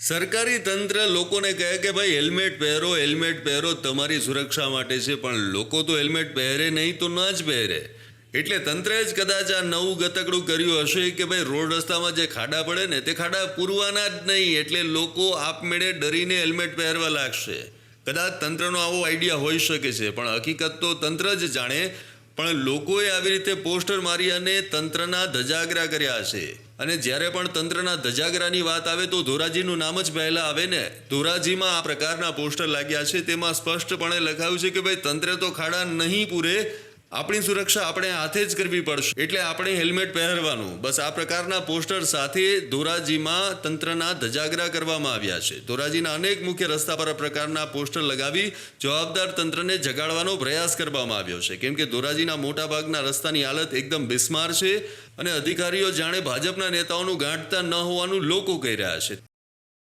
સરકારી તંત્ર લોકોને કહે કે ભાઈ, હેલ્મેટ પહેરો હેલ્મેટ પહેરો, તમારી સુરક્ષા માટે છે, પણ લોકો તો હેલ્મેટ પહેરે નહીં તો ન જ પહેરે. એટલે તંત્રએ જ કદાચ આ નવું ગતકડું કર્યું હશે કે ભાઈ, રોડ રસ્તામાં જે ખાડા પડે ને, તે ખાડા પૂરવાના જ નહીં, એટલે લોકો આપમેળે ડરીને હેલ્મેટ પહેરવા લાગશે. કદાચ તંત્રનો આવો આઈડિયા હોઈ શકે છે, પણ હકીકત તો તંત્ર જ જાણે પણ લોકોએ આવી રીતે પોસ્ટર મારી અને તંત્રના ધજાગરા કર્યા છે અને જ્યારે પણ તંત્રના ધજાગરાની વાત આવે તો ધોરાજીનું નામ જ પહેલાં આવે ને. ધોરાજીમાં આ પ્રકારના પોસ્ટર લાગ્યા છે, તેમાં સ્પષ્ટપણે લખાયું છે કે ભાઈ, તંત્ર તો ખાડા નહીં પૂરે આપણી સુરક્ષા આપણે હાથે જ કરવી પડશે. એટલે આપણે હેલ્મેટ પહેરવાનું. બસ આ પ્રકારના પોસ્ટર સાથે ધોરાજીમાં તંત્રના ધજાગરા કરવામાં આવ્યા છે. ધોરાજીના અનેક મુખ્ય રસ્તા પર આ પ્રકારના પોસ્ટર લગાવી જવાબદાર તંત્રને જગાડવાનો પ્રયાસ કરવામાં આવ્યો છે. કેમ કે ધોરાજીના મોટાભાગના રસ્તાની હાલત એકદમ બિસ્માર છે અને અધિકારીઓ જાણે ભાજપના નેતાઓનું ગાંઠતા ન હોવાનું લોકો કહી રહ્યા છે.